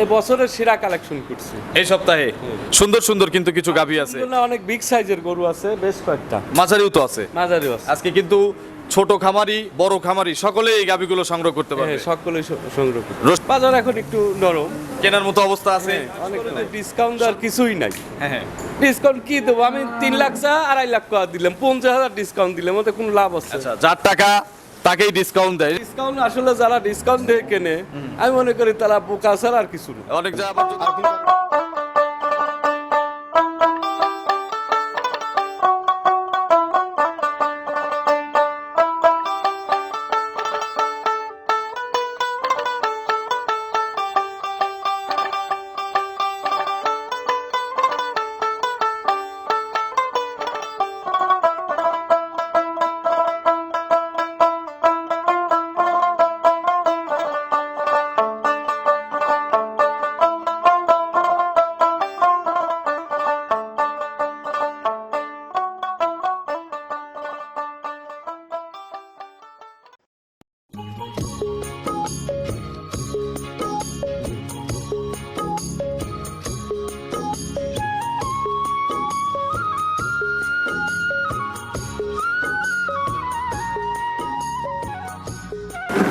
এই বছরের সেরা কালেকশন করছি। এই সপ্তাহে? সুন্দর সুন্দর কিন্তু কিছু গাভী আছে। অনেক বিগ সাইজের গরু আছে বেশ কয়েকটা। মাঝারিও তো আছে। মাঝারিও আছে। আজকে কিন্তু ছোট খামারি বড় খামারি সকলে এই গাভীগুলো সংগ্রহ করতে পারবে। হ্যাঁ সকলেই সংগ্রহ করি রোজ- বাজার এখন একটু নরম। কেনার মতো অবস্থা আছে? অনেক ডিসকাউন্ট আর কিছুই নাই। হ্যাঁ হ্যাঁ। ডিসকাউন্ট কি দেবো? আমি তিন লাখ চা আড়াই লাখ টাকা দিলাম। পঞ্চাশ হাজার ডিসকাউন্ট দিলাম ওতে কোনো লাভ আছে আচ্ছা যার টাকা তাকেই ডিসকাউন্ট দেয়। ডিসকাউন্ট আসলে যারা ডিসকাউন্ট দিয়ে কেনে আমি মনে করি তারা বোকা ছাড়া আর কিছু না। অনেক জায়গা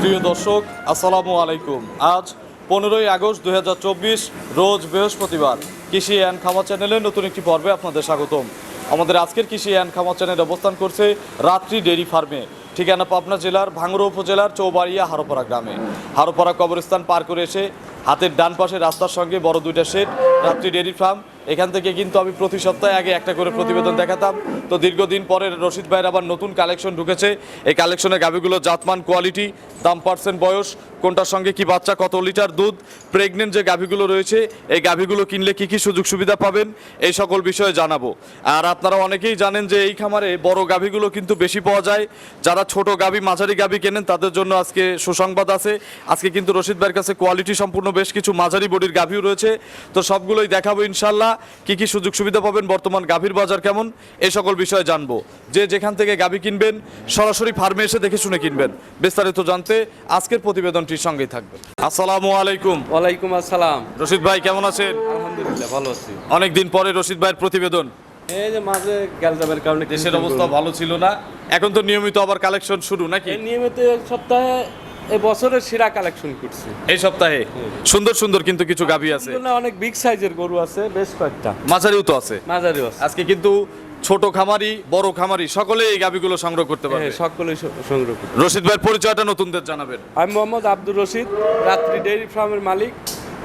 প্রিয় দর্শক, আসসালামু আলাইকুম। আজ পনেরোই আগস্ট দু হাজার চব্বিশ, রোজ বৃহস্পতিবার কৃষি অ্যান্ড খামা চ্যানেলের নতুন একটি পর্বে আপনাদের স্বাগতম। আমাদের আজকের কৃষি অ্যান্ড খামা চ্যানেল অবস্থান করছে রাত্রি ডেইরি ফার্মে, ঠিকানা পাবনা জেলার ভাঙড়া উপজেলার চৌবাড়িয়া হারোপাড়া গ্রামে। হারোপাড়া কবরস্থান পার করে এসে হাতের ডান পাশে রাস্তার সঙ্গে বড় দুইটা শেড রাত্রি ডেইরি ফার্ম এখান থেকে কিন্তু আমি প্রতি সপ্তাহে আগে একটা করে প্রতিবেদন দেখাতাম। তো দীর্ঘদিন পরে রশিদ ভাইয়ের আবার নতুন কালেকশন ঢুকেছে। এই কালেকশনের গাভিগুলো জাতমান কোয়ালিটি দাম পার্সেন্ট বয়স, কোনটার সঙ্গে কি বাচ্চা, কত লিটার দুধ প্রেগনেন্ট যে গাভিগুলো রয়েছে, এই গাভিগুলো কিনলে কি কি সুযোগ সুবিধা পাবেন, এই সকল বিষয়ে জানাব। আর আপনারা অনেকেই জানেন যে এই খামারে বড় গাভিগুলো কিন্তু বেশি পাওয়া যায়। যারা ছোট গাভি, মাঝারি গাভি কেনেন, তাদের জন্য আজকে সুসংবাদ আছে। আজকে কিন্তু রশিদ ভাইয়ের কাছে কোয়ালিটি সম্পূর্ণ বেশ কিছু মাঝারি বডির গাভিও রয়েছে। তো সবগুলোই দেখাবো ইনশাল্লাহ। কি কি সুযোগ সুবিধা পাবেন? বর্তমান গাভীর বাজার কেমন? এই সকল বিষয়ে জানব। যে যেখান থেকে গাভী কিনবেন সরাসরি ফার্মে এসে দেখে শুনে কিনবেন। বিস্তারিত জানতে আজকের প্রতিবেদনটির সঙ্গেই থাকবেন। আসসালামু আলাইকুম। ওয়ালাইকুম আসসালাম। রশিদ ভাই কেমন আছেন? আলহামদুলিল্লাহ ভালো আছি। অনেকদিন পরে রশিদ ভাইয়ের প্রতিবেদন। এই যে মাঝে গ্যালজামের কারণে দেশের অবস্থা ভালো ছিল না। এখন তো নিয়মিত আবার কালেকশন শুরু নাকি? নিয়মিত সপ্তাহে এই বছরের সেরা কালেকশন করছি। এই সপ্তাহে? সুন্দর সুন্দর কিন্তু কিছু গাভী আছে। অনেক বিগ সাইজের গরু আছে বেশ কয়েকটা। মাঝারিও তো আছে। মাঝারিও আছে। আজকে কিন্তু ছোট খামারি বড় খামারি সকলে এই গাভীগুলো সংগ্রহ করতে পারবে। হ্যাঁ সকলেই সংগ্রহ করতে রশিদ ভাইয়ের পরিচয়টা নতুনদের জানাবেন। আমি মোহাম্মদ আব্দুর রশিদ রাত্রি ডেইরি ফার্মের মালিক।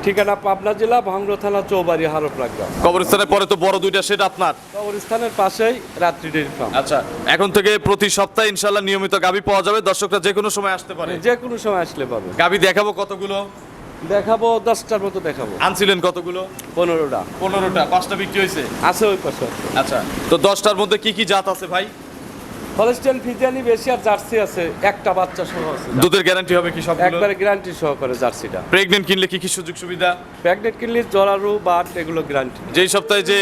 ঠিকানা পাবনা জেলা ভাঙ্গর থানা চৌবাড়ি হারোপড়া গ্রাম। কবরস্থানের পরে তো বড় দুইটা সেট আপনার? কবরস্থানের পাশেই রাত্রি ডেইরি ফার্ম আচ্ছা এখন থেকে প্রতি সপ্তাহে ইনশাল্লাহ নিয়মিত গাভী পাওয়া যাবে। দর্শকরা যে কোনো সময় আসতে পারে। যে কোনো সময় আসলে পাবে। গাভী দেখাবো কতগুলো? দেখাবো দশটার মতো দেখাবো। আনছিলেন কতগুলো? পনেরোটা। পনেরোটা। পাঁচটা বিক্রি হয়েছে? আছে ওই পাশে। আচ্ছা তো দশটার মধ্যে কি কি জাত আছে ভাই? হলস্টেন ফিজিয়ানি বেশি আর জার্সি আছে একটা বাচ্চা সহ আছে। দুধের গ্যারান্টি হবে কি সব একবারে গ্যারান্টি সহকারে জার্সিটা। প্রেগনেন্ট কিনলে কি কি সুযোগ সুবিধা? প্যাকেট কিনলে জরারু বাট এগুলো গ্যারান্টি যেই সপ্তাহে যে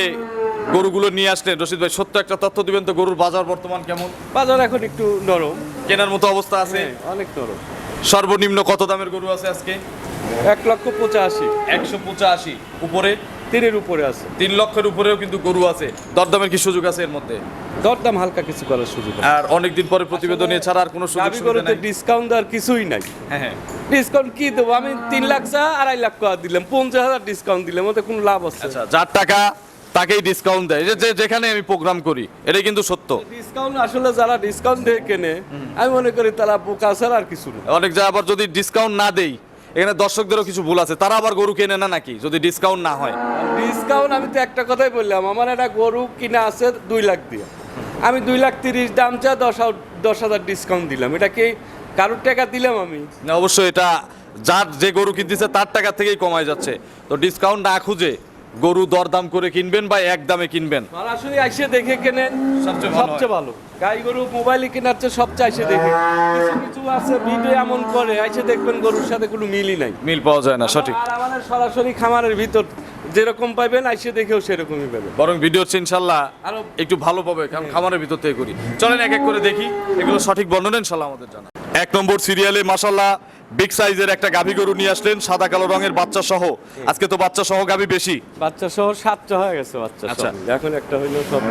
গরুগুলো নিয়ে আসলেন রশিদ ভাই সত্য একটা তথ্য দিবেন তো গরুর বাজার বর্তমান কেমন? বাজার এখন একটু নরম। কেনার মতো অবস্থা আছে? হ্যাঁ, অনেক নরম। সর্বনিম্ন কত দামের গরু আছে আজকে? এক লক্ষ পঁচাশি। একশো পঁচাশি। উপরে? তিনের উপরে আছে। তিন লক্ষের উপরেও কিন্তু গরু আছে। দরদামের কি সুযোগ আছে এর মধ্যে? দরদাম হালকা কিছু করার সুযোগ। আর অনেকদিন পরে প্রতিবেদন এছাড়া আর কোনো সুযোগ সুবিধা নাই। ডিসকাউন্ট আর কিছুই নাই। হ্যাঁ হ্যাঁ। ডিসকাউন্ট কি দেবো? আমি তিন লাখ চা আড়াই লাখ টাকা দিলাম। পঞ্চাশ হাজার ডিসকাউন্ট দিলাম ওতে কোনো লাভ আছে? আচ্ছা যার টাকা তাকেই ডিসকাউন্ট দেয়। যে- যে- যেখানে আমি প্রোগ্রাম করি এটাই কিন্তু সত্য। ডিসকাউন্ট আসলে যারা ডিসকাউন্ট দিয়ে কেনে আমি মনে করি তারা বোকা ছাড়া আর কিছু না। অনেক জায়গা আবার যদি ডিসকাউন্ট না দেই এখানে দর্শকদেরও কিছু ভুল আছে। তারা আবার গরু কেনে না নাকি? যদি ডিসকাউন্ট না হয়। ডিসকাউন্ট আমি তো একটা কথাই বললাম আমার একটা গরু কিনা আছে দুই লাখ দিয়ে। আমি দুই লাখ তিরিশ দাম চা দশ দশ হাজার ডিসকাউন্ট দিলাম। এটা কি কারোর টাকা দিলাম আমি? না অবশ্যই এটা যার যে গরু কিনতেছে তার টাকা থেকেই কমায় যাচ্ছে। তো ডিসকাউন্ট না খুঁজে গরু দরদাম করে কিনবেন বা এক দামে কিনবেন? সরাসরি আইসে দেখে কেনেন সবচেয়ে ভালো গাই গরু মোবাইলে কেনার চেয়ে সবচেয়ে আইসে দেখে। কিছু কিছু আছে ভিডিও এমন করে আইসে দেখবেন গরুর সাথে কোনো মিলই নাই। মিল পাওয়া যায় না সঠিক। আর আমাদের সরাসরি খামারের ভিতর যেরকম পাইবেন আইসে দেখেও সেরকমই পাবেন। বরং ভিডিও ইনশাল্লাহ আরও একটু ভালো পাবে কারণ খামারের ভিতর থেকে করি। চলেন এক এক করে দেখি এগুলো সঠিক বর্ণনা ইনশাল্লাহ আমাদের জানা। এক নম্বর সিরিয়ালে মাসাল্লাহ বিগ সাইজের একটা গাভী গরু নিয়ে আসলেন সাদা কালো রঙের বাচ্চা সহ। আজকে তো বাচ্চা সহ গাভী বেশি। বাচ্চা সহ সাতটা হয়ে গেছে বাচ্চা আচ্ছা। এখন একটা হইল সব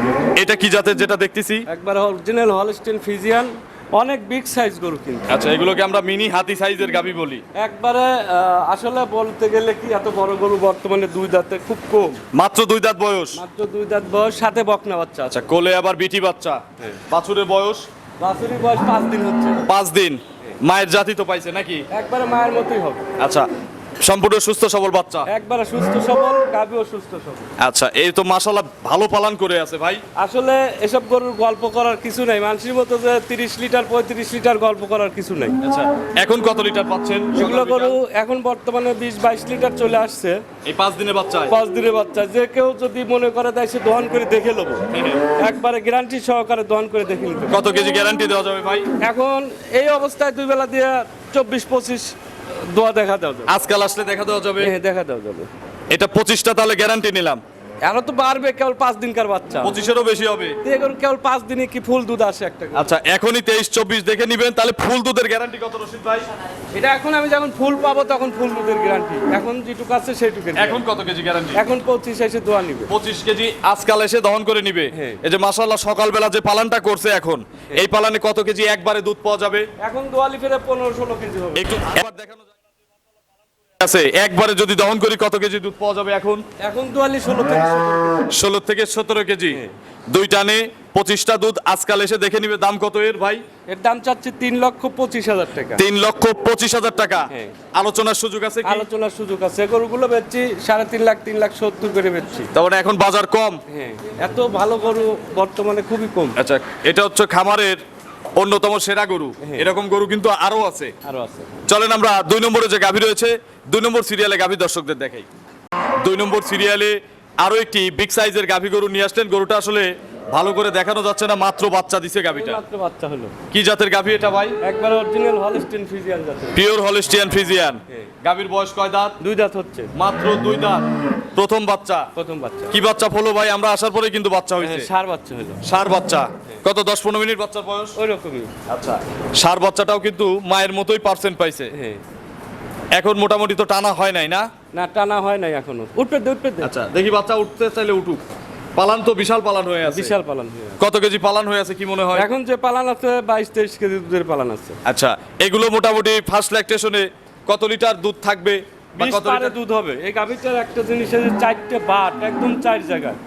এটা কি জাতের যেটা দেখতেছি? একবার অরিজিনাল হলস্টেন ফিজিয়ান অনেক বিগ সাইজ গরু কিন্তু। আচ্ছা এগুলোকে আমরা মিনি হাতি সাইজের গাভী বলি। একবারে আসলে বলতে গেলে কি এত বড় গরু বর্তমানে দুই দাঁতে খুব কম। মাত্র দুই দাঁত বয়স? মাত্র দুই দাঁত বয়স সাথে বকনা বাচ্চা আচ্ছা কোলে আবার বিটি বাচ্চা। হ্যাঁ। বাছুরের বয়স? বাছুরি বয়স পাঁচ দিন হচ্ছে। পাঁচ দিন। মায়ের জাতি তো পাইছে নাকি? একবারে মায়ের মতোই হবে। আচ্ছা সম্পূর্ণ সুস্থ সবল বাচ্চা। একবারে সুস্থ সবল গাভিও সুস্থ সবল। আচ্ছা এই তো মাশাল্লাহ ভালো পালন করে আছে ভাই। আসলে এসব গরুর গল্প করার কিছু নাই। মানুষের মতো যে তিরিশ লিটার পঁয়ত্রিশ লিটার গল্প করার কিছু নাই। আচ্ছা এখন কত লিটার পাচ্ছেন? এগুলো গরু এখন বর্তমানে বিশ বাইশ লিটার চলে আসছে। এই পাঁচ দিনের বাচ্চা পাঁচ দিনের বাচ্চা। যে কেউ যদি মনে করে দেয় সে দহন করে দেখে নেব। একবারে গ্যারান্টি সহকারে দহন করে দেখে নিতে কত কেজি গ্যারান্টি দেওয়া যাবে ভাই? এখন এই অবস্থায় দুই বেলা দিয়ে চব্বিশ পঁচিশ দোয়া দেখা দাও যাবে। আজকাল আসলে দেখা দেওয়া যাবে। হ্যাঁ দেখা দেওয়া যাবে। এটা পঁচিশটা তাহলে গ্যারান্টি নিলাম। আরও তো বাড়বে কেবল পাঁচ দিনকার বাচ্চা। পঁচিশেরও বেশি হবে। এখন কেবল পাঁচ দিনে কি ফুল দুধ আসে একটা আচ্ছা এখনই তেইশ চব্বিশ দেখে নিবেন তাহলে ফুল দুধের গ্যারান্টি কত রশিদ ভাই? এটা এখন আমি যখন ফুল পাবো তখন ফুল দুধের গ্যারান্টি এখন যেটুকু আছে সেইটুকু এখন কত কেজি গ্যারান্টি এখন পঁচিশ এসে দোয়া নিবে। পঁচিশ কেজি আজকাল এসে দহন করে নিবে। হ্যাঁ। এই যে মাসাল্লাহ সকালবেলা যে পালানটা করছে এখন এই পালানে কত কেজি একবারে দুধ পাওয়া যাবে? এখন দোয়ালি ফেরে পনেরো ষোলো কেজি হবে। একটু একবার দেখানো আছে। একবারে যদি দহন করি কত কেজি দুধ পাওয়া যাবে এখন? এখন দোয়ালি ষোলো থেকে ষোলো থেকে সতেরো কেজি। দুই টানে পঁচিশটা দুধ আজকাল এসে দেখে নিবে দাম কত এর ভাই? এর দাম চাচ্ছে তিন লক্ষ পঁচিশ হাজার টাকা। তিন লক্ষ পঁচিশ হাজার টাকা। হ্যাঁ। আলোচনার সুযোগ আছে আলোচনার সুযোগ আছে। গরুগুলো বেচছি সাড়ে তিন লাখ তিন লাখ সত্তর করে বেচছি। তারপরে এখন বাজার কম? হ্যাঁ। এত ভালো গরু বর্তমানে খুবই কম। আচ্ছা এটা হচ্ছে খামারের অন্যতম সেরা গরু। হ্যাঁ। এরকম গরু কিন্তু আরও আছে। আরও আছে। চলেন আমরা দুই নম্বরে যে গাভী রয়েছে দুই নম্বর সিরিয়ালে গাভী দর্শকদের দেখাই। দুই নম্বর সিরিয়ালে আরও একটি বিগ সাইজের গাভী গরু নিয়ে আসলেন। গরুটা আসলে ভালো করে দেখানো যাচ্ছে না মাত্র বাচ্চা দিছে গাভীটা মাত্র বাচ্চা হলো। কি জাতের গাভী এটা ভাই? একবার অরিজিনাল হলস্টেন ফিজিয়ান যাচ্ছে পিওর হলিস্টিয়ান ফ্রিজিয়ান হ্যাঁ। গাভীর বয়স কয় দাঁত? দুই দাঁত হচ্ছে। মাত্র দুই দাঁত। প্রথম বাচ্চা। প্রথম বাচ্চা। কি বাচ্চা ফলো ভাই? আমরা আসার পরে কিন্তু বাচ্চা হ্যাঁ, হয়েছে সার বাচ্চা হলো। সার বাচ্চা। কত দশ পনেরো মিনিট বাচ্চার বয়স? ওই রকমই। আচ্ছা। সার বাচ্চাটাও কিন্তু মায়ের মতোই পার্সেন্ট পাইছে। হ্যাঁ। এখন মোটামুটি তো টানা হয় নাই না? না টানা হয় নাই এখনও। উঠবে দে উঠবে আচ্ছা দেখি বাচ্চা উঠতে চাইলে উঠুক। পালান তো বিশাল পালান হয়ে আছে। বিশাল পালান হয়ে। কত কেজি পালান হয়ে আছে কি মনে হয়? এখন যে পালান আছে বাইশ তেইশ কেজি দুধের পালান আছে। আচ্ছা এগুলো মোটামুটি ফার্স্ট ল্যাকটেশনে কত লিটার দুধ থাকবে? বা কত লিটার দুধ হবে। এই গাভীরটার একটা জিনিস চারটে বাট একদম চার জায়গায়।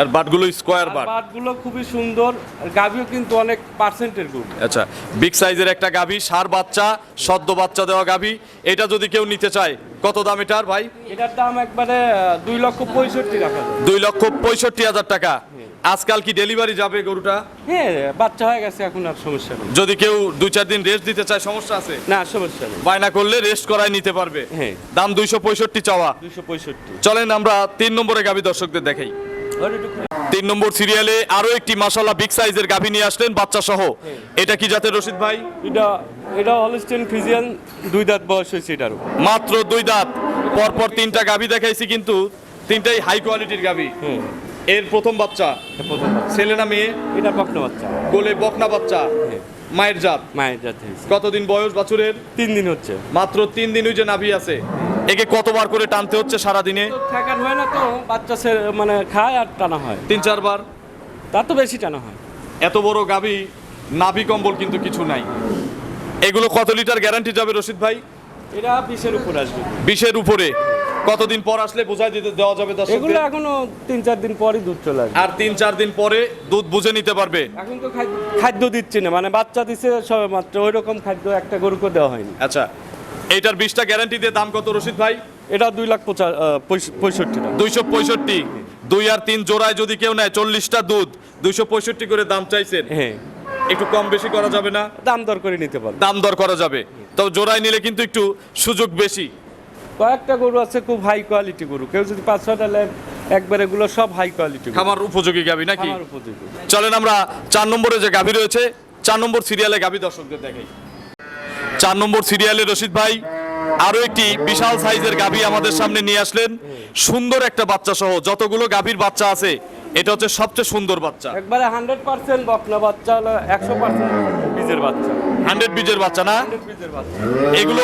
আর বাটগুলো স্কোয়ার বাট বাট। গুলো খুবই সুন্দর আর গাভীও কিন্তু অনেক পার্সেন্টের গুণ। আচ্ছা বিগ সাইজের একটা গাভী সার বাচ্চা সদ্য বাচ্চা দেওয়া গাভী এটা যদি কেউ নিতে চায় কত দাম এটার ভাই? এটার দাম একবারে দুই লক্ষ পঁয়ষট্টি যায় দুই লক্ষ পঁয়ষট্টি হাজার টাকা। আজকাল কি ডেলিভারি যাবে গরুটা? হ্যাঁ বাচ্চা হয়ে গেছে এখন আর সমস্যা নেই। যদি কেউ দুই চার দিন রেস্ট দিতে চায় সমস্যা আছে? না সমস্যা নেই। বায়না করলে রেস্ট করাই নিতে পারবে। হ্যাঁ। দাম দুইশো পঁয়ষট্টি চাওয়া। দুইশো পঁয়ষট্টি। চলেন আমরা তিন নম্বরে গাভী দর্শকদের দেখাই। তিন নম্বর সিরিয়ালে আরও একটি মাসাল্লাহ বিগ সাইজের গাভী নিয়ে আসলেন বাচ্চা সহ এটা কি জাতের রশিদ ভাই? এটা এটা হলস্টেন ফিজিয়ান দুই দাঁত বয়স হয়েছে এটারও। মাত্র দুই দাঁত। পরপর তিনটা গাভী দেখাইছি কিন্তু তিনটাই হাই কোয়ালিটির গাভী। এর প্রথম বাচ্চা। ছেলে না মেয়ে? এটা বকনা বাচ্চা। কোলে বকনা বাচ্চা। মায়ের জাত। মায়ের জাতে কতদিন বয়স বাছুরের? তিন দিন হচ্ছে। মাত্র তিন দিন ওই যে নাভি আছে। একে কতবার করে টানতে হচ্ছে সারা দিনে থাকার হয় না তো বাচ্চা মানে খায় আর টানা হয়। তিন চারবার? তার তো বেশি টানা হয়। এত বড় গাভী নাভি কম্বল কিন্তু কিছু নাই। এগুলো কত লিটার গ্যারান্টি যাবে রশিদ ভাই? এটা বিশের উপর আসবে। বিশের উপরে। কতদিন পর আসলে বোঝাই দিতে দেওয়া যাবে দর্শক এগুলো এখনও তিন চার দিন পরই দুধ চলে আসবে। আর তিন চার দিন পরে দুধ বুঝে নিতে পারবে? এখন তো খাদ্য- দিচ্ছে না মানে বাচ্চা দিচ্ছে সবে মাত্র ওই রকম খাদ্য একটা গরুকে দেওয়া হয়নি। আচ্ছা এইটার বিশটা গ্যারান্টি দিয়ে দাম কত রশিদ ভাই? এটা দুই লাখ পঁয়ষট্টি দুইশো পঁয়ষট্টি। দুই আর তিন জোড়ায় যদি কেউ নেয় চল্লিশটা দুধ দুইশো পঁয়ষট্টি করে দাম চাইছেন? হ্যাঁ। একটু কম বেশি করা যাবে না? দাম দর করে নিতে পারবে। দাম দর করা যাবে। তো জোড়ায় নিলে কিন্তু একটু সুযোগ বেশি। কয়েকটা গরু আছে খুব হাই কোয়ালিটি গরু। কেউ যদি পাঁচ ছটা নেন একবার এগুলো সব হাই কোয়ালিটি খামার উপযোগী গাবি নাকি? চলেন আমরা চার নম্বরে যে গাভী রয়েছে চার নম্বর সিরিয়ালে গাভী দর্শকদের দেখাই। চার নম্বর সিরিয়ালে রশিদ ভাই আরও একটি বিশাল সাইজের গাভী আমাদের সামনে নিয়ে আসলেন। সুন্দর একটা বাচ্চা সহ, যতগুলো গাভীর বাচ্চা আছে, এটা হচ্ছে সবচেয়ে সুন্দর বাচ্চা। একবারে হান্ড্রেড পার্সেন্ট বকনা বাচ্চা হলো, একশো পার্সেন্ট বীজের বাচ্চা। হান্ড্রেড বীজের বাচ্চা না? এগুলো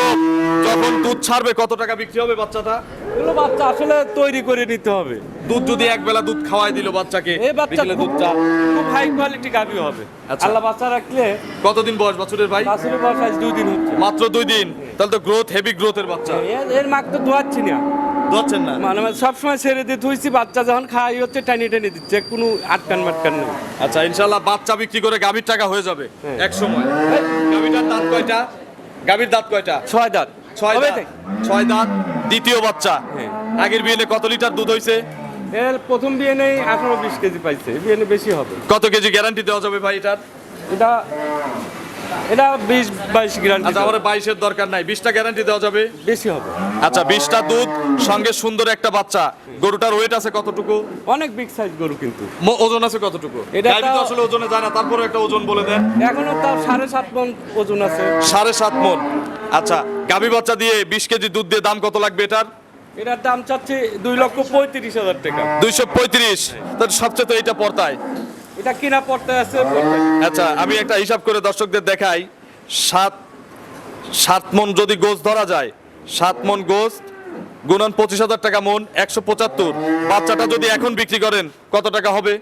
যখন দুধ ছাড়বে কত টাকা বিক্রি হবে বাচ্চাটা? এগুলো বাচ্চা আসলে তৈরি করে নিতে হবে। দুধ যদি এক বেলা দুধ খাওয়াই দিল বাচ্চাকে এই বাচ্চা দুধটা। খুব হাই কোয়ালিটি গাভি হবে। আচ্ছা। আল্লাহ বাচ্চা রাখলে কতদিন বয়স বছরের ভাই? বাছুরের বয়স আজ দুই দিন হচ্ছে। মাত্র দুই দিন। তাহলে তো গ্রোথ হেভি গ্রোথের বাচ্চা। এর- এর মাক তো দোয়াচ্ছি না। ধরছেন না। মানে মানে সবসময় ছেড়ে দিয়ে ধুইছি বাচ্চা যখন খাওয়াই হচ্ছে টানি টানি দিচ্ছে কোনো আটকান মাটকান নেই। আচ্ছা ইনশাল্লাহ বাচ্চা বিক্রি করে গাভীর টাকা হয়ে যাবে হ্যাঁ। এক সময়। গাভীটার দাঁত কয়টা? গাভীর দাঁত কয়টা? ছয় দাঁত। ছয় দাঁত। ছয় দাঁত দ্বিতীয় বাচ্চা। হ্যাঁ। আগের বিয়েলে কত লিটার দুধ হয়েছে এর প্রথম বিয়ে নেই আঠারো বিশ কেজি পাইছে বিয়ে বেশি হবে। কত কেজি গ্যারান্টি দেওয়া যাবে ভাই এটার? এটা এটা বিশ বাইশ গ্রাম আচ্ছা আমার বাইশের দরকার নাই। বিশটা গ্যারান্টি দেওয়া যাবে? বেশি হবে। আচ্ছা বিশটা দুধ সঙ্গে সুন্দর একটা বাচ্চা। গরুটার ওয়েট আছে কতটুকু? অনেক বিগ সাইজ গরু কিন্তু। ওজন আছে কতটুকু? এটা তো আসলে ওজনে যায় না তারপরে একটা ওজন বলে দেন। এখনও তার সাড়ে সাত মন ওজন আছে। সাড়ে সাত মন। আচ্ছা গাভী বাচ্চা দিয়ে বিশ কেজি দুধ দিয়ে দাম কত লাগবে এটার? এটার দাম চাচ্ছে দুই লক্ষ পঁয়ত্রিশ হাজার টাকা। দুইশো পঁয়ত্রিশ। তাহলে সবচেয়ে তো এটা পড়তায় এটা কিনা পড়তে আছে আচ্ছা আমি একটা হিসাব করে দর্শকদের দেখাই। সাত সাত মন যদি গোস ধরা যায় সাত মন গোস গুণন পঁচিশ হাজার টাকা মন একশো পঁচাত্তর। বাচ্চাটা যদি এখন বিক্রি করেন কত টাকা হবে।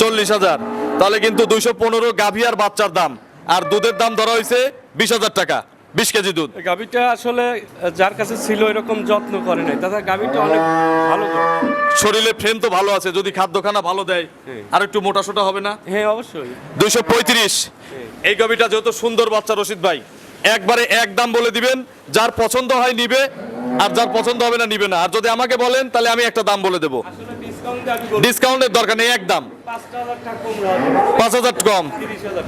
চল্লিশ হাজার। তাহলে কিন্তু দুইশো পনেরো গাভী আর বাচ্চার দাম। আর দুধের দাম ধরা হয়েছে বিশ হাজার টাকা। বিশ কেজি দুধ। গাভীটা আসলে যার কাছে ছিল এরকম যত্ন করে নাই। তাছাড়া গাভীটা অনেক ভালো শরীরে ফ্রেম তো ভালো আছে যদি খাদ্যখানা ভালো দেয় হ্যাঁ। আর একটু মোটা সোটা হবে না? হ্যাঁ অবশ্যই। দুইশো পঁয়ত্রিশ। এই গাভিটা যেহেতু সুন্দর বাচ্চা রশিদ ভাই একবারে এক দাম বলে দিবেন যার পছন্দ হয় নিবে আর যার পছন্দ হবে না নিবে না। আর যদি আমাকে বলেন তাহলে আমি একটা দাম বলে দেবো। ডিসকাউন্টের দরকার নেই এক দাম। পাঁচ হাজার কম।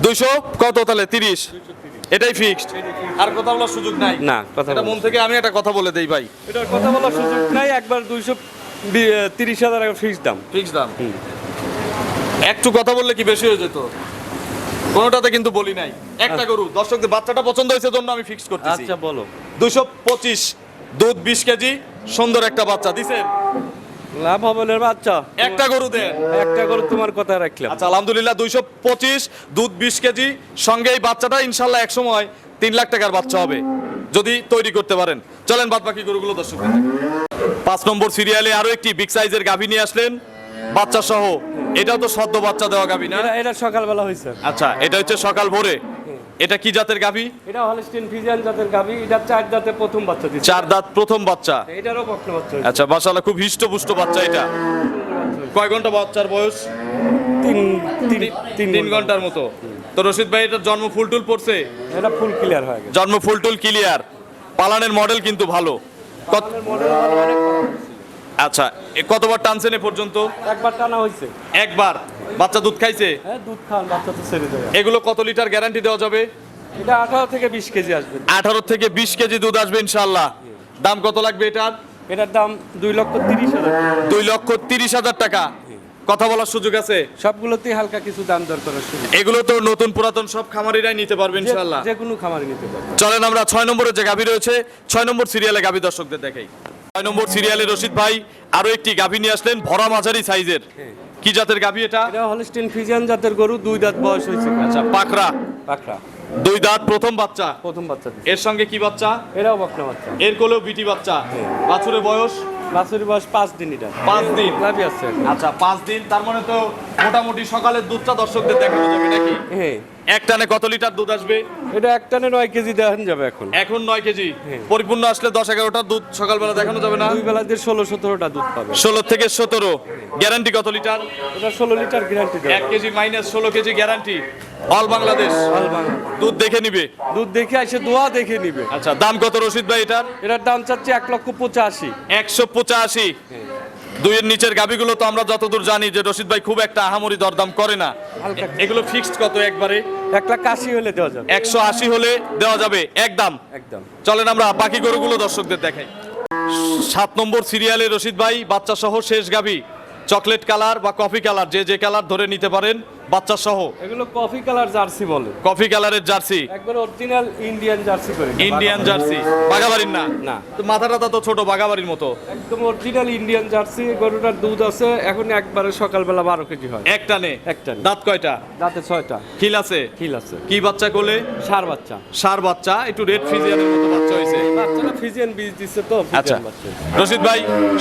দুইশো কত তাহলে? তিরিশ। এটাই ফিক্সড আর কথা বলার সুযোগ নাই। না কথা এটা মন থেকে আমি একটা কথা বলে দেই ভাই। এটার কথা বলার সুযোগ নাই একবার দুইশো তিরিশ হাজার টাকা ফিক্স দাম। ফিক্স দাম। একটু কথা বললে কি বেশি হয়ে যেত? কোনোটাতে কিন্তু বলি নাই। একটা গরু দর্শকদের বাচ্চাটা পছন্দ হয়েছে জন্য আমি ফিক্স করতেছি। আচ্ছা বলো। দুশো পঁচিশ দুধ বিশ কেজি সুন্দর একটা বাচ্চা দিছেন? লাভ হবে না বাচ্চা। একটা গরু দেন একটা করে তোমার কথা রাখলাম। আচ্ছা আলহামদুলিল্লাহ দুইশো পঁচিশ দুধ বিশ কেজি সঙ্গে এই বাচ্চাটা ইনশাল্লাহ এক সময় তিন লাখ টাকার বাচ্চা হবে যদি তৈরি করতে পারেন। চলেন বাদ বাকি গরুগুলো দর্শক পাঁচ নম্বর সিরিয়ালে আরও একটি বিগ সাইজের গাভী নিয়ে আসলেন। বাচ্চা সহ এটাও তো সদ্য বাচ্চা দেওয়া গাভী না? এটা সকালবেলা হয়েছে। আচ্ছা এটা হচ্ছে সকাল ভোরে। এটা কি জাতের গাভী? এটা হলস্টিন ফিজিয়ান জাতের গাভী এটা চার জাতের প্রথম বাচ্চা দিচ্ছে চার দাঁত প্রথম বাচ্চা। এটারও পক্ষ বাচ্চা। আচ্ছা মাশাআল্লাহ খুব হিষ্টপুষ্ট বাচ্চা এটা। কয় ঘণ্টা বাচ্চার বয়স? তিন তিন ঘণ্টার মতো। তো রশিদ ভাই এটার জন্ম ফুলটুল পড়ছে? এটা ফুল ক্লিয়ার হয়ে গেছে। জন্ম ফুলটুল ক্লিয়ার পালানের মডেল কিন্তু ভালো। কত মডেল ভালো আচ্ছা কতবার টানছেন এ পর্যন্ত? একবার টানা হয়েছে। একবার। বাচ্চা দুধ খাইছে? হ্যাঁ দুধ খাওয়ান বাচ্চা তো ছেড়ে দেবে। এগুলো কত লিটার গ্যারান্টি দেওয়া যাবে? এটা আঠারো থেকে বিশ কেজি আসবে। আঠারো থেকে বিশ কেজি দুধ আসবে ইনশাল্লাহ দাম কত লাগবে এটার? এটার দাম দুই লক্ষ তিরিশ হাজার দুই লক্ষ তিরিশ হাজার টাকা। কথা বলার সুযোগ আছে? সবগুলোতেই হালকা কিছু দাম দর করার সুযোগ। এগুলো তো নতুন পুরাতন সব খামারিরাই নিতে পারবে ইনশাল্লাহ যে কোনো খামারে নিতে পারবে। চলেন আমরা ছয় নম্বরে যে গাভী রয়েছে ছয় নম্বর সিরিয়ালে গাভী দর্শকদের দেখাই। ছয় নম্বর সিরিয়ালে রশিদ ভাই আরও একটি গাভী নিয়ে আসলেন ভরা মাঝারি সাইজের কি জাতের গাবি এটা? এটা হলস্টিন ফিজিয়ান জাতের গরু দুই দাঁত বয়স হয়েছে। আচ্ছা পাকড়া। পাকড়া। দুই দাঁত প্রথম বাচ্চা? প্রথম বাচ্চা এর সঙ্গে কি বাচ্চা? এরাও বকনা বাচ্চা। এর কোলেও বিটি বাচ্চা? বাছুরের বয়স? বাছুরের বয়স পাঁচ দিন এটা। পাঁচ দিন। গাবি আছে। আচ্ছা পাঁচ দিন তার মানে তো মোটামুটি সকালের দুধটা দর্শকদের দেখানো যাবে নাকি? হ্যাঁ। এক টানে কত লিটার দুধ আসবে? এটা এক টানে নয় কেজি দেখান যাবে এখন। এখন নয় কেজি। হ্যাঁ। পরিপূর্ণ আসলে দশ এগারোটা দুধ সকালবেলা দেখানো যাবে না? দুই বেলা দিয়ে ষোলো সতেরোটা দুধ পাবে। ষোলো থেকে সতেরো। গ্যারান্টি কত লিটার? এটা ষোলো লিটার গ্যারান্টি এক কেজি মাইনাস ষোলো কেজি গ্যারান্টি অল বাংলাদেশ দুধ দেখে নিবে? দুধ দেখে আসে দোয়া দেখে নিবে। আচ্ছা দাম কত রশিদ ভাই এটার? এটার দাম চাচ্ছে এক লক্ষ পঁচাশি। একশো পঁচাশি। দুইয়ের নিচের গাবিগুলো তো আমরা যতদূর জানি যে রশিদ ভাই খুব একটা আহামরি দরদাম করে না। এগুলো ফিক্সড কত একবারে? এক লাখ আশি হলে দেওয়া যাবে। একশো আশি হলে দেওয়া যাবে একদম। একদম। চলেন আমরা বাকি গরুগুলো দর্শকদের দেখাই। সাত নম্বর সিরিয়ালে রশিদ ভাই বাচ্চা সহ শেষ গাবি চকলেট কালার বা কফি কালার যে যে কালার ধরে নিতে পারেন বাচ্চা সহ? এগুলো কফি কালার জার্সি বলে। কফি কালারের জার্সি? একবার অরিজিনাল ইন্ডিয়ান জার্সি করে ইন্ডিয়ান জার্সি। বাগাবাড়ির না? না। তো মাথা টাথা তো ছোট বাগাবাড়ির মতো। একদম অরিজিনাল ইন্ডিয়ান জার্সি গরুটার দুধ আছে এখন একবারে সকালবেলা বারো কেজি হয়। এক টানে? এক দাঁত কয়টা? দাঁতে ছয়টা। খিল আছে? খিল আছে। কি বাচ্চা কোলে? সার বাচ্চা। সার বাচ্চা? একটু রেড ফ্রিজিয়ানের মতো বাচ্চা হয়েছে বাচ্চাটা ফিজিয়ান বীজ দিচ্ছে তো আচ্ছা। রশিদ ভাই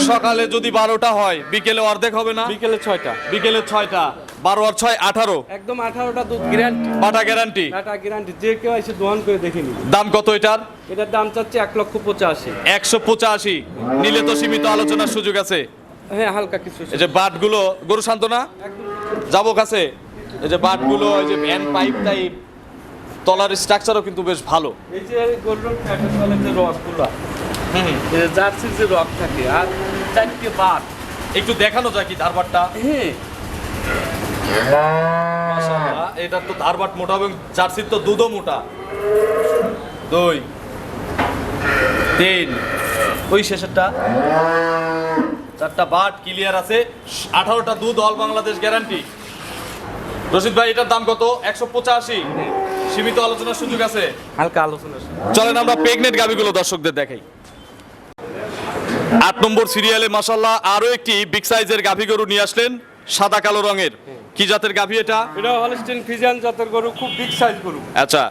সকালে যদি বারোটা হয় বিকেলে অর্ধেক হবে না? বিকেলে ছয়টা। বিকেলে ছয়টা। বারো আর ছয় আঠারো। একদম আঠারোটা দুধ গ্যারান্টি বাটা গ্যারান্টি টাটা গ্যারান্টি যে কেউ এসে দোয়ান করে দেখে নিবে। দাম কত এটার? এটার দাম চাচ্ছে এক লক্ষ পঁচাশি। একশো পঁচাশি। নিলে তো সীমিত আলোচনার সুযোগ আছে। হ্যাঁ হালকা কিছু এই যে বাটগুলো গরু শান্ত না? যাব কাছে। এই যে বাটগুলো এই যে ভ্যান পাইপ টাইপ তলার স্ট্রাকচারও কিন্তু বেশ ভালো। এই যে গরুর ফ্যাটের ফলে যে রকগুলো এই যে জার্সির যে রক থাকে আর চারটে বাট। একটু দেখানো যায় কি ধারবাটটা হ্যাঁ। মাশাআল্লাহ, এটার তো ধারবাট মোটা এবং জার্সির তো দুধও মোটা। দুই তিন ওই শেষেরটা। চারটা বাট ক্লিয়ার আছে। আঠারোটা দুধ অল বাংলাদেশ গ্যারান্টি। রশিদ ভাই এটার দাম কত? একশো পঁচাশি। সীমিত আলোচনার সুযোগ আছে। হালকা আলোচনা। চলেন আমরা প্রেগনেন্ট গাবিগুলো দর্শকদের দেখাই। আট নম্বর সিরিয়ালে মাসাল্লাহ আরও একটি বিগ সাইজের গাভী গরু নিয়ে আসলেন। সাদা কালো রঙের। কি জাতের গাভী এটা? এটা হলস্টেন ফিজিয়ান জাতের গরু খুব বিগ সাইজ গরু। আচ্ছা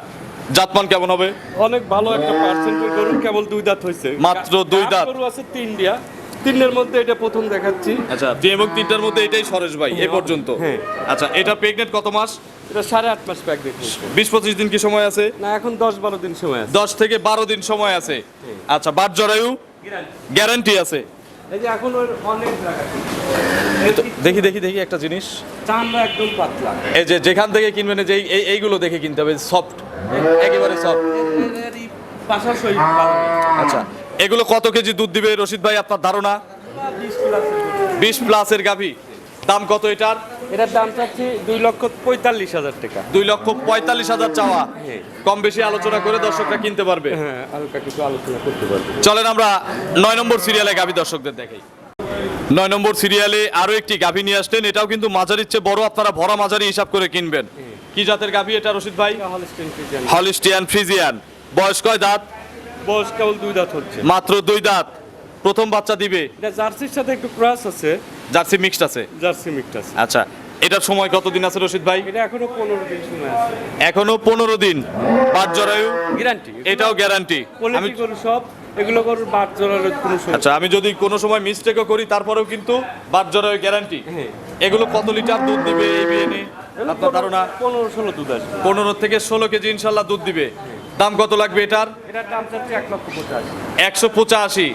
জাতমান কেমন হবে? অনেক ভালো একটা পার্সেন্টের গরু কেবল দুই দাঁত হয়েছে। মাত্র দুই দাঁত। গরু আছে তিনটা তিনের মধ্যে এটা প্রথম দেখাচ্ছি। আচ্ছা এবং তিনটার মধ্যে এটাই সরেশ ভাই এ পর্যন্ত। হ্যাঁ। আচ্ছা এটা প্রেগনেন্ট কত মাস? এটা সাড়ে আট মাস দেখুন বিশ পঁচিশ দিন কি সময় আছে? না এখন দশ বারো দিন সময় আছে। দশ থেকে বারো দিন সময় আছে। আচ্ছা বাট জরায়ু গ্যারান্টি আছে। দেখি দেখি দেখি একটা জিনিস। চামড়া একদম পাতলা। এই যে যেখান থেকে কিনবেন যে এই- এই এইগুলো দেখে কিনতে হবে সফট একেবারে সফট আচ্ছা এগুলো কত কেজি দুধ দিবে রশিদ ভাই আপনার ধারণা? বিশ প্লাসের গাভী। দাম কত এটার? এটার দাম চাচ্ছি দুই লক্ষ পঁয়তাল্লিশ হাজার টাকা। দুই লক্ষ পঁয়তাল্লিশ হাজার চাওয়া। হ্যাঁ। কম বেশি আলোচনা করে দর্শকরা কিনতে পারবে। হ্যাঁ হালকা কিছু আলোচনা করতে পারব। চলেন আমরা নয় নম্বর সিরিয়ালে গাভী দর্শকদের দেখাই। নয় নম্বর সিরিয়ালে আরও একটি গাভী নিয়ে আসলেন। এটাও কিন্তু মাঝারির চেয়ে বড় আপনারা ভরা মাঝারি হিসাব করে কিনবেন। কি জাতের গাভী এটা রশিদ ভাই? হলিস্টিয়ান ফ্রিজিয়ান বয়স কয় দাঁত? বয়স কেবল দুই দাঁত হচ্ছে। মাত্র দুই দাঁত। প্রথম বাচ্চা দিবে। এটা জার্সির সাথে একটু ক্রস আছে। জার্সি মিক্সড আছে। জার্সি মিক্স আছে। আচ্ছা এটার সময় কতদিন আছে রশিদ ভাই? এটা এখনও পনেরো দিন সময় আছে। এখনও পনেরো দিন। পাঁচ জরায়ু গ্যারান্টি এটাও গ্যারান্টি আমি গরু সব এগুলো গরুর বাদ কোনো আচ্ছা আমি যদি কোনো সময় মিস্টেকও করি তারপরেও কিন্তু বাদ জরায়ু গ্যারান্টি। এগুলো কত লিটার দুধ দিবে এই বিয়েনে আপনার ধারণা? পনেরো ষোলো দুধ আসবে। পনেরো থেকে ষোলো কেজি ইনশাল্লাহ দুধ দিবে। দাম কত লাগবে এটার? এটার দাম চাচ্ছে এক লক্ষ পঞ্চাশ একশো পঁচাশি।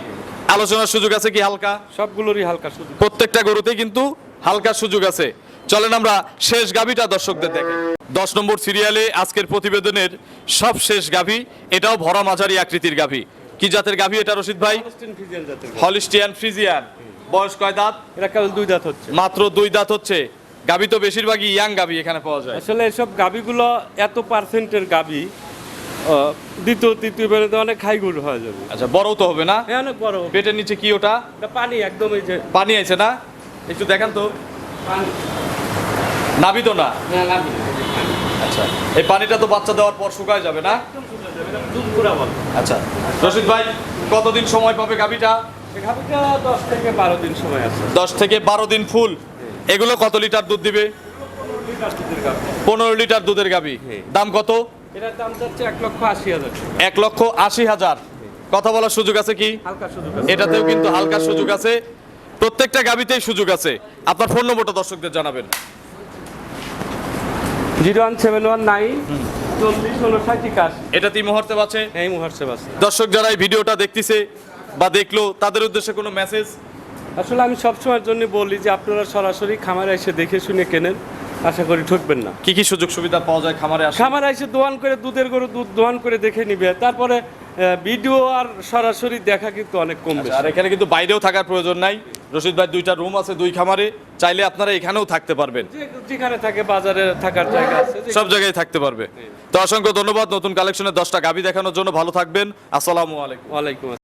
আলোচনার সুযোগ আছে কি হালকা? সবগুলোরই হালকা শুধু প্রত্যেকটা গরুতে কিন্তু হালকা সুযোগ আছে। চলেন আমরা শেষ গাভিটা দর্শকদের দেখি। দশ নম্বর সিরিয়ালে আজকের প্রতিবেদনের সব শেষ গাভি এটাও ভরা মাঝারি আকৃতির গাভি। কি জাতের গাভি এটা রশিদ ভাই। হলিস্টিয়ান ফ্রিজিয়ান বয়স কয় দাঁত? এটা কেবল দুই দাঁত হচ্ছে। মাত্র দুই দাঁত হচ্ছে। গাভি তো বেশিরভাগই ইয়াং গাভি এখানে পাওয়া যায়। আসলে এসব গাবিগুলো এত পার্সেন্টের গাবি দ্বিতীয় তৃতীয় বেরোতে অনেক হাই গরু হয়ে যাবে। আচ্ছা বড়ও তো হবে না? হ্যাঁ অনেক বড় পেটের নিচে কি ওটা? পানি একদম এই যে পানি আছে না? একটু দেখান তো। পানি। নাবি তো না? হ্যাঁ আচ্ছা। এই পানিটা তো বাচ্চা দেওয়ার পর শুকায় যাবে না? আচ্ছা। রশিদ ভাই কতদিন সময় পাবে গাভিটা গাবিটা দশ থেকে বারো দিন ফুল। এগুলো কত লিটার দুধ দিবে। পনেরো লিটার দুধের গাভি হ্যাঁ। দাম কত? এক লক্ষ আশি হাজার। হাজার। কথা বলার সুযোগ আছে কি? হালকা সুযোগ আছে। এটাতেও কিন্তু হালকা সুযোগ আছে। প্রত্যেকটা গাবিতেই সুযোগ আছে। আপনার ফোন নম্বরটা দর্শকদের জানাবেন। Zero one seven one nine চল্লিশ উনষাট এটা তিন মুহূর্তে আছে এই মুহূর্তে আছে দর্শক যারা এই ভিডিওটা দেখতেছে বা দেখল তাদের উদ্দেশ্যে কোনো মেসেজ আসলে আমি সবসময়ের জন্য বলি যে আপনারা সরাসরি খামারে এসে দেখে শুনে কেনেন আশা করি ঠকবেন না। কি কি সুযোগ সুবিধা পাওয়া যায় খামারে খামারে এসে দোয়ান করে দুধের গরু দুধ দোয়ান করে দেখে নিবে। তারপরে ভিডিও আর সরাসরি দেখা কিন্তু অনেক কম বেশি। আর এখানে কিন্তু বাইরেও থাকার প্রয়োজন নাই। রশিদ ভাই দুইটা রুম আছে দুই খামারে। চাইলে আপনারা এখানেও থাকতে পারবেন। যেখানে থাকে বাজারে থাকার জায়গা আছে সব জায়গায় থাকতে পারবে। তো অসংখ্য ধন্যবাদ নতুন কালেকশনের দশটা গাবি দেখানোর জন্য। ভালো থাকবেন। আসসালামু আলাইকুম। ওয়ালাইকুম আসসালাম